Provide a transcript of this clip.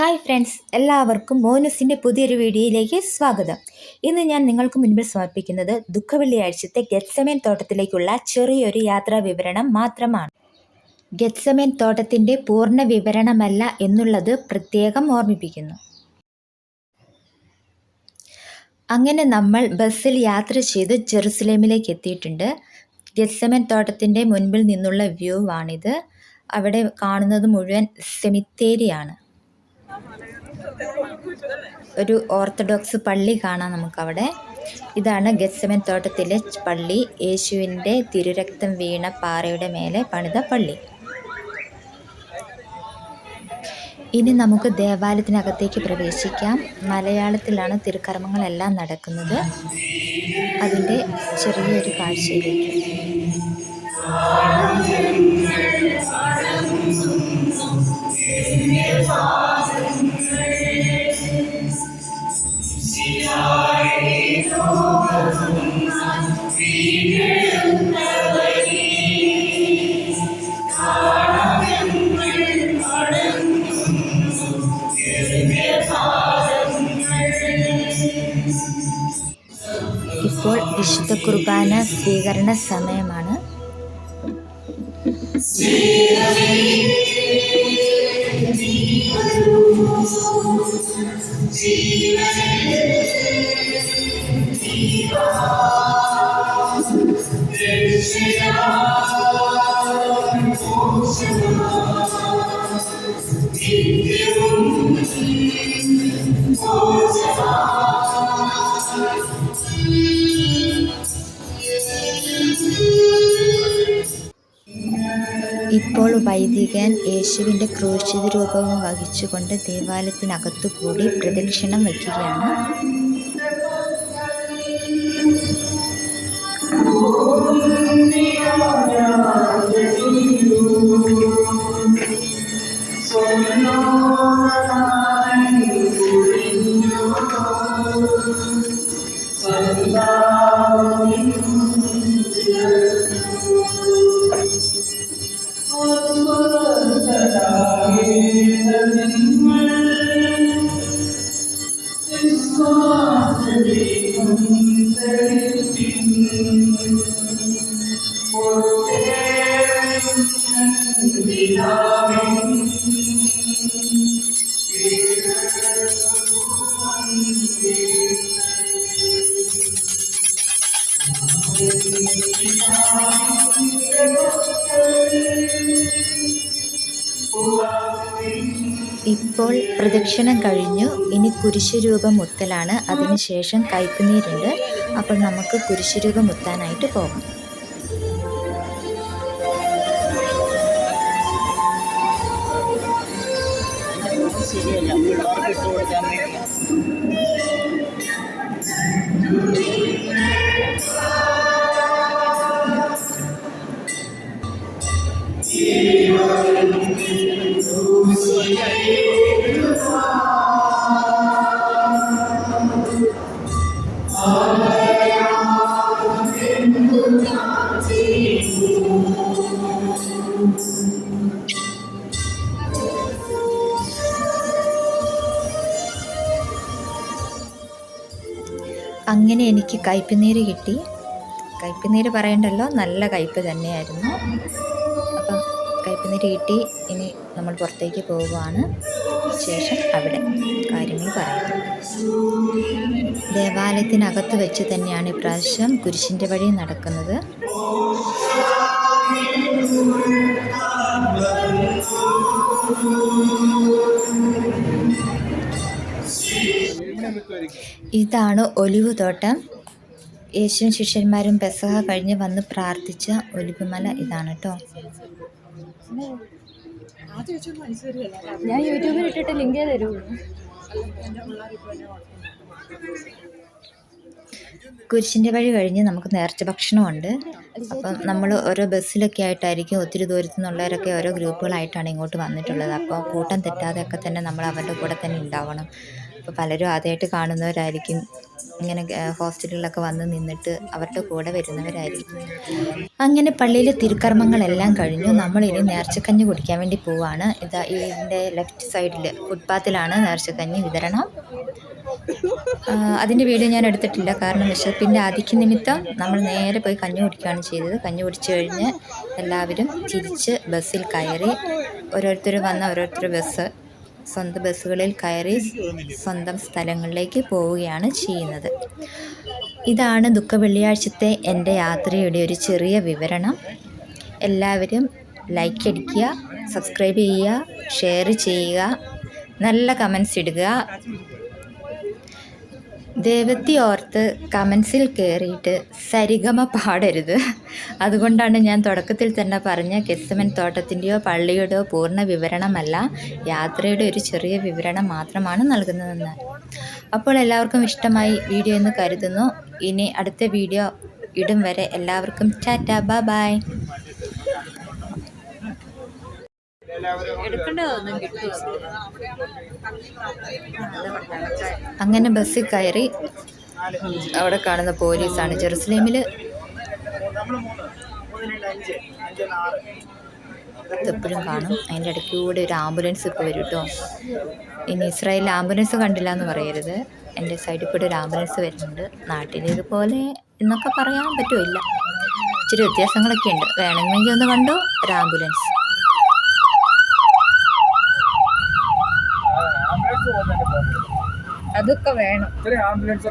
Hi friends എല്ലാവർക്കും മോനസിന്റെ പുതിയൊരു വീഡിയോയിലേക്ക് സ്വാഗതം. ഇന്ന് ഞാൻ നിങ്ങൾക്ക് മുൻപിൽ സമർപ്പിക്കുന്നത് ദുഃഖവെള്ളിയാഴ്ചത്തെ ഗെറ്റ്സമേൻ തോട്ടത്തിലേക്കുള്ള ചെറിയൊരു യാത്രാ വിവരണം മാത്രമാണ്. ഗെറ്റ്സമേൻ തോട്ടത്തിന്റെ പൂർണ വിവരണമല്ല എന്നുള്ളത് പ്രത്യേകം ഓർമ്മിപ്പിക്കുന്നു. അങ്ങനെ നമ്മൾ ബസ്സിൽ യാത്ര ചെയ്ത് ജെറുസലേമിലേക്ക് എത്തിയിട്ടുണ്ട്. ഗത്സമേൻ തോട്ടത്തിന്റെ മുൻപിൽ നിന്നുള്ള വ്യൂ ആണിത് അവിടെ കാണുന്നത് മുഴുവൻ സെമിത്തേരിയാണ്. ഒരു ഓർത്തഡോക്സ് പള്ളി കാണാം നമുക്കവിടെ. ഇതാണ് ഗസമൻ തോട്ടത്തിലെ പള്ളി. യേശുവിന്റെ തിരുരക്തം വീണ പാറയുടെ മേലെ പണിത പള്ളി. ഇനി നമുക്ക് ദേവാലയത്തിനകത്തേക്ക് പ്രവേശിക്കാം. മലയാളത്തിലാണ് തിരുക്കർമ്മങ്ങളെല്ലാം നടക്കുന്നത്. അതിന്റെ ചെറിയൊരു കാഴ്ചയിലേക്ക്. ഇപ്പോൾ വിശുദ്ധ കുർബാന സ്വീകരണ സമയമാണ്. ഇപ്പോൾ വൈദികൻ യേശുവിന്റെ ക്രൂശിത രൂപവും വഹിച്ചുകൊണ്ട് ദേവാലയത്തിനകത്തു കൂടി പ്രദക്ഷിണം വയ്ക്കുകയാണ്. ഇപ്പോൾ പ്രദക്ഷിണം കഴിഞ്ഞു. ഇനി കുരിശുരൂപം മുത്തലാണ് അതിനുശേഷം കയ്പുനീരുണ്ട്. അപ്പോൾ നമുക്ക് കുരിശുരൂപം മുത്താനായിട്ട് പോകാം. Sí, അങ്ങനെ എനിക്ക് കയ്പുനീര് കിട്ടി. കയ്പുനീര് പറയണ്ടല്ലോ നല്ല കയ്പ് തന്നെയായിരുന്നു. അപ്പം കയ്പുനീര് കിട്ടി ഇനി നമ്മൾ പുറത്തേക്ക് പോവുകയാണ്. ശേഷം അവിടെ കാര്യങ്ങൾ പറയാം. ദേവാലയത്തിനകത്ത് വെച്ച് തന്നെയാണ് ഇപ്രാവശ്യം കുരിശിന്റെ വഴി നടക്കുന്നത്. ഇതാണ് ഒലിവ് തോട്ടം യേശുവും ശിഷ്യന്മാരും പെസഹ കഴിഞ്ഞ് വന്ന് പ്രാർത്ഥിച്ച ഒലിവുമല ഇതാണ് കേട്ടോ ഞാൻ യൂട്യൂബിൽ ഇട്ടിട്ട് ലിങ്കേ തരുള്ളൂ കുരിശിന്റെ വഴി കഴിഞ്ഞ് നമുക്ക് നേർച്ച ഭക്ഷണമുണ്ട്. അപ്പം നമ്മൾ ഓരോ ബസ്സിലൊക്കെ ആയിട്ടായിരിക്കും ഒത്തിരി ദൂരത്തു നിന്നുള്ളവരൊക്കെ ഓരോ ഗ്രൂപ്പുകളായിട്ടാണ് ഇങ്ങോട്ട് വന്നിട്ടുള്ളത്. അപ്പോൾ കൂട്ടം തെറ്റാതെയൊക്കെ തന്നെ നമ്മൾ അവരുടെ കൂടെ തന്നെ ഉണ്ടാവണം. അപ്പോൾ പലരും ആദ്യമായിട്ട് കാണുന്നവരായിരിക്കും. ഇങ്ങനെ ഹോസ്റ്റലുകളിലൊക്കെ വന്ന് നിന്നിട്ട് അവരുടെ കൂടെ വരുന്നവരായിരിക്കും. അങ്ങനെ പള്ളിയിലെ തിരുക്കർമ്മങ്ങളെല്ലാം കഴിഞ്ഞു. നമ്മളിനി നേർച്ചക്കഞ്ഞ് കുടിക്കാൻ വേണ്ടി പോവാണ്. ഇതാ ഇതിന്റെ ലെഫ്റ്റ് സൈഡിൽ ഫുട്പാത്തിലാണ് നേർച്ചക്കഞ്ഞ് വിതരണം. അതിന്റെ വീഡിയോ ഞാൻ എടുത്തിട്ടില്ല. കാരണം വിശപ്പിന്റെ ആധിക്യ നിമിത്തം നമ്മൾ നേരെ പോയി കഞ്ഞി കുടിക്കുകയാണ് ചെയ്തത്. കഞ്ഞി കുടിച്ചു കഴിഞ്ഞ് എല്ലാവരും തിരിച്ച് ബസ്സിൽ കയറി. ഓരോരുത്തർ വന്ന ഓരോരുത്തർ ബസ് സ്വന്തം ബസ്സുകളിൽ കയറി സ്വന്തം സ്ഥലങ്ങളിലേക്ക് പോവുകയാണ് ചെയ്യുന്നത്. ഇതാണ് ദുഃഖ വെള്ളിയാഴ്ചത്തെ എന്റെ യാത്രയുടെ ഒരു ചെറിയ വിവരണം. എല്ലാവരും ലൈക്ക് അടിക്കുക സബ്സ്ക്രൈബ് ചെയ്യുക ഷെയർ ചെയ്യുക നല്ല കമൻസ് ഇടുക. ദൈവത്തെ ഓർത്ത് കമൻസിൽ കയറിയിട്ട് സരിഗമ പാടരുത്. അതുകൊണ്ടാണ് ഞാൻ തുടക്കത്തിൽ തന്നെ പറഞ്ഞ കെസ്തമൻ തോട്ടത്തിന്റെയോ പള്ളിയുടെയോ പൂർണ വിവരണമല്ല യാത്രയുടെ ഒരു ചെറിയ വിവരണം മാത്രമാണ് നൽകുന്നതെന്ന്. അപ്പോൾ എല്ലാവർക്കും ഇഷ്ടമായി വീഡിയോ എന്ന് കരുതുന്നു. ഇനി അടുത്ത വീഡിയോ ഇടും വരെ എല്ലാവർക്കും ടാറ്റ ബൈ ബൈ. എടുക്കേണ്ടതൊന്നും കിട്ടുമോ അങ്ങനെ ബസ്സിൽ കയറി അവിടെ കാണുന്ന പോലീസാണ് ജെറുസലേമിൽ എപ്പോഴും കാണും. അതിന്റെ ഇടയ്ക്ക് കൂടെ ഒരു ആംബുലൻസ് ഇപ്പോൾ വരും കേട്ടോ. ഇനി ഇസ്രായേലിൽ ആംബുലൻസ് കണ്ടില്ല എന്ന് പറയരുത്. എന്റെ സൈഡിൽ കൂടെ ഒരു ആംബുലൻസ് വരുന്നുണ്ട്. നാട്ടിൽ ഇതുപോലെ എന്നൊക്കെ പറയാൻ പറ്റുമില്ല ഇച്ചിരി വ്യത്യാസങ്ങളൊക്കെ ഉണ്ട്. വേണമെങ്കിൽ ഒന്ന് കണ്ടോ? ഒരു ആംബുലൻസ്. അതൊക്കെ വേണം. ആംബുലൻസ്